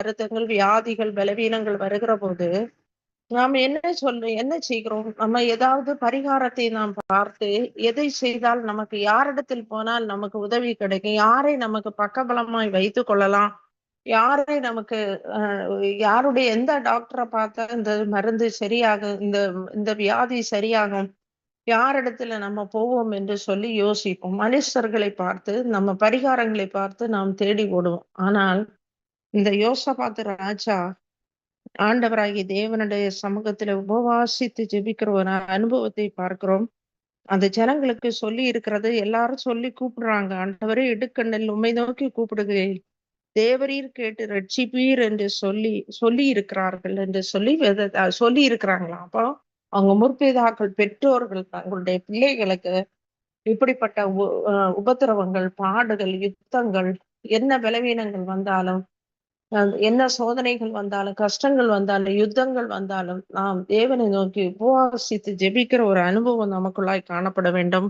வருத்தங்கள் வியாதிகள் பலவீனங்கள் வருகிற போது நாம் என்ன சொல்ல என்ன செய்கிறோம்? நம்ம ஏதாவது பரிகாரத்தை நாம் பார்த்து எதை செய்தால் நமக்கு யாரிடத்தில் போனால் நமக்கு உதவி கிடைக்கும்? யாரை நமக்கு பக்கபலமாய் வைத்து கொள்ளலாம்? யாரை நமக்கு யாருடைய எந்த டாக்டரை பார்த்தா இந்த மருந்து சரியாகும் இந்த இந்த வியாதி சரியாகும்? யாரிடத்துல நம்ம போவோம் என்று சொல்லி யோசிப்போம். மனுஷர்களை பார்த்து நம்ம பரிகாரங்களை பார்த்து நாம் தேடி ஓடுவோம். ஆனால் இந்த யோசபாத்து ராஜா ஆண்டவராகி தேவனுடைய சமூகத்துல உபவாசித்து ஜெபிக்கிற ஒரு அனுபவத்தை பார்க்கிறோம். அந்த ஜனங்களுக்கு சொல்லி இருக்கிறது எல்லாரும் சொல்லி கூப்பிடுறாங்க. ஆண்டவரே இடுக்கண்ணில் உண்மை நோக்கி கூப்பிடுகிறேன். தேவரீர் கேட்டு ரட்சிப்பீர் என்று சொல்லி சொல்லி இருக்கிறார்கள் என்று சொல்லி சொல்லி இருக்கிறாங்களாம். அப்போ அவங்க முற்பிதாக்கள் பெற்றோர்கள் தங்களுடைய பிள்ளைகளுக்கு இப்படிப்பட்ட உபத்திரவங்கள் பாடுகள் யுத்தங்கள் என்ன பலவீனங்கள் வந்தாலும் என்ன சோதனைகள் வந்தாலும் கஷ்டங்கள் வந்தாலும் யுத்தங்கள் வந்தாலும் நாம் தேவனை நோக்கி உபவாசித்து ஜெபிக்கிற ஒரு அனுபவம் நமக்குள்ளாய் காணப்பட வேண்டும்.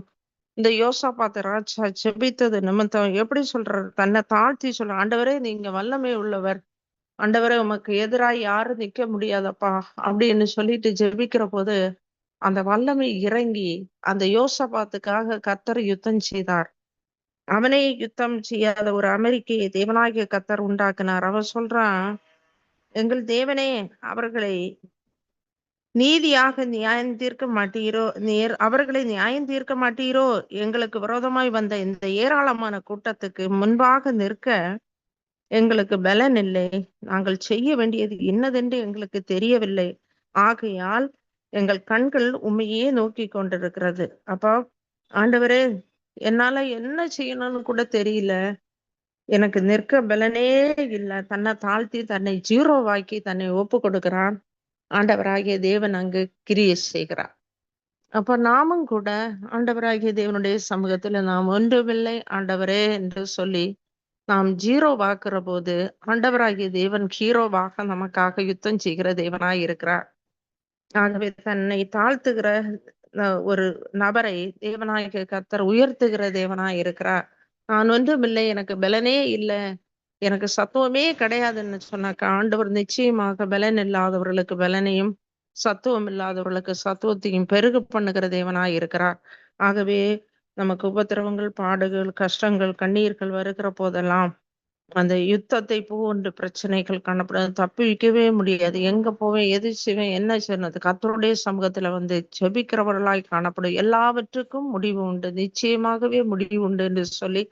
இந்த யோசா பார்த்த ராஜா ஜெபித்தது நிமித்தம் எப்படி சொல்றாரு? தன்னை தாழ்த்தி சொல்ற ஆண்டவரே நீங்க வல்லமை உள்ளவர். ஆண்டவரே உமக்கு எதிராக யாரும் நிக்க முடியாதப்பா. அப்படின்னு சொல்லிட்டு ஜெபிக்கிற போது அந்த வல்லமை இறங்கி அந்த யோசபாத்துக்காக கத்தர் யுத்தம் செய்தார். அவனே யுத்தம் செய்யாத ஒரு அமெரிக்கையை தேவனாகிய கத்தர் உண்டாக்குனார். அவன் சொல்றான் எங்கள் தேவனே அவர்களை நீதியாக நியாயம் தீர்க்க மாட்டீரோ? நேர் அவர்களை நியாயம் தீர்க்க மாட்டீரோ? எங்களுக்கு விரோதமாய் வந்த இந்த ஏராளமான கூட்டத்துக்கு முன்பாக நிற்க எங்களுக்கு பலன் இல்லை. நாங்கள் செய்ய வேண்டியது என்னதென்று எங்களுக்கு தெரியவில்லை. ஆகையால் எங்கள் கண்கள் உண்மையே நோக்கி கொண்டிருக்கிறது. அப்போ ஆண்டவரே என்னால என்ன செய்யணும்னு கூட தெரியல. எனக்கு நிற்க பலனே இல்லை. தன்னை தாழ்த்தி தன்னை ஜீரோவாக்கி தன்னை ஒப்பு கொடுக்கிறான். ஆண்டவராகிய தேவன் அங்கு கிரியை செய்கிறார். அப்ப நாமும் கூட ஆண்டவராகிய தேவனுடைய சமூகத்துல நாம் ஒன்றுமில்லை ஆண்டவரே என்று சொல்லி நாம் ஜீரோ வாக்குற போது ஆண்டவராகிய தேவன் ஹீரோவாக நமக்காக யுத்தம் செய்கிற தேவனாய் இருக்கிறார். ஆகவே தன்னை தாழ்த்துகிற ஒரு நபரை தேவநாயக கத்தர் உயர்த்துகிற தேவனாய் இருக்கிறார். நான் ஒன்றுமில்லை எனக்கு பலனே இல்லை எனக்கு சத்துவமே கிடையாதுன்னு சொன்னாக்க ஆண்டவர் நிச்சயமாக பலன் இல்லாதவர்களுக்கு பலனையும் சத்துவம் இல்லாதவர்களுக்கு சத்துவத்தையும் பெருக பண்ணுகிற தேவனாய் இருக்கிறார். ஆகவே நமக்கு உபத்திரவங்கள் பாடுகள் கஷ்டங்கள் கண்ணீர்கள் வருகிற போதெல்லாம் அந்த யுத்தத்தை போன்ற பிரச்சனைகள் காணப்படும் தப்பிக்கவே முடியாது. எங்க போவேன்? எது செய்வேன்? என்ன செய்யறது கத்தருடைய சமூகத்துல வந்து ஜெபிக்கிறவர்களாய் காணப்படும். எல்லாவற்றுக்கும் முடிவு உண்டு. நிச்சயமாகவே முடிவு உண்டு என்று சொல்லி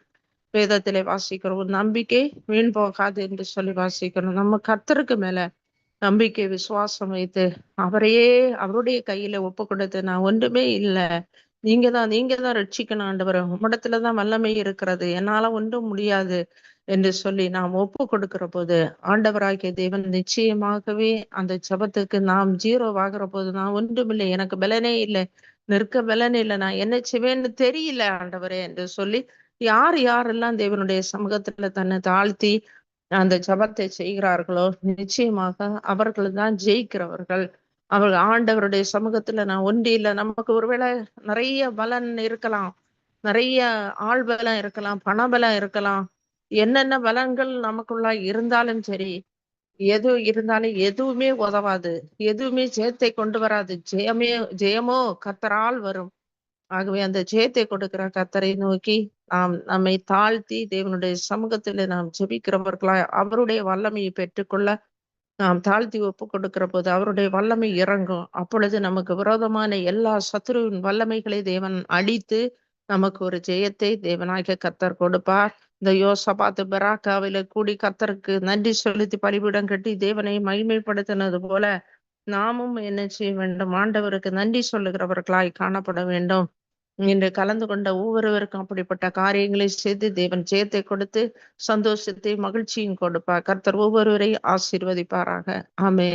வேதத்திலே வாசிக்கிறோம். நம்பிக்கை வீண் போகாது என்று சொல்லி வாசிக்கிறோம். நம்ம கத்தருக்கு மேல நம்பிக்கை விசுவாசம் வைத்து அவரையே அவருடைய கையில ஒப்பு கொடுத்து நான் ஒன்றுமே இல்லை. நீங்க தான் நீங்க தான் ரட்சிக்கணும் ஆண்டவர். உம்மிடத்துலதான் வல்லமை இருக்கிறது. என்னால ஒன்றும் முடியாது. என்று சொல்லி நாம் ஒப்பு கொடுக்கிற போது ஆண்டவராகிய தேவன் நிச்சயமாகவே அந்த ஜபத்துக்கு நாம் ஜீரோ ஆகிற போது நான் ஒன்றுமில்லை எனக்கு பலனே இல்லை நிற்க பலனே இல்லை நான் என்ன செய்வேன்னு தெரியல ஆண்டவரே என்று சொல்லி யார் யாரெல்லாம் தேவனுடைய சமூகத்துல தன்னை தாழ்த்தி அந்த ஜபத்தை செய்கிறார்களோ நிச்சயமாக அவர்கள் தான் ஜெயிக்கிறவர்கள். அவர்கள் ஆண்டவருடைய சமூகத்துல நான் ஒன்றி இல்லை நமக்கு ஒருவேளை நிறைய பலன் இருக்கலாம் நிறைய ஆள் பலம் இருக்கலாம் பணபலம் இருக்கலாம் என்னென்ன பலன்கள் நமக்குள்ள இருந்தாலும் சரி எது இருந்தாலும் எதுவுமே உதவாது. எதுவுமே ஜெயத்தை கொண்டு வராது. ஜெயமே ஜெயமோ கத்தரால் வரும். ஆகவே அந்த ஜெயத்தை கொடுக்கிற கத்தரை நோக்கி நாம் நம்மை தாழ்த்தி தேவனுடைய சமூகத்துல நாம் ஜெபிக்கிறவர்களா அவருடைய வல்லமையை பெற்றுக்கொள்ள நாம் தாழ்த்தி ஒப்பு கொடுக்கிற போது அவருடைய வல்லமை இறங்கும். அப்பொழுது நமக்கு விரோதமான எல்லா சத்துருவின் வல்லமைகளை தேவன் அழித்து நமக்கு ஒரு ஜெயத்தை தேவனாக கத்தர் கொடுப்பார். இந்த யோசபாத்து பெராக்காவில கூடி கத்தருக்கு நன்றி செலுத்தி பலிபீடம் கட்டி தேவனை மகிமைப்படுத்தினது போல நாமும் என்ன செய்ய வேண்டும்? ஆண்டவருக்கு நன்றி சொல்லுகிறவர்களாய் காணப்பட வேண்டும். இன்று கலந்து கொண்ட ஒவ்வொருவருக்கும் அப்படிப்பட்ட காரியங்களை செய்து தேவன் ஜெயத்தை கொடுத்து சந்தோஷத்தை மகிழ்ச்சியும் கொடுப்பார். கர்த்தர் ஒவ்வொருவரையும் ஆசீர்வதிப்பாராக. ஆமே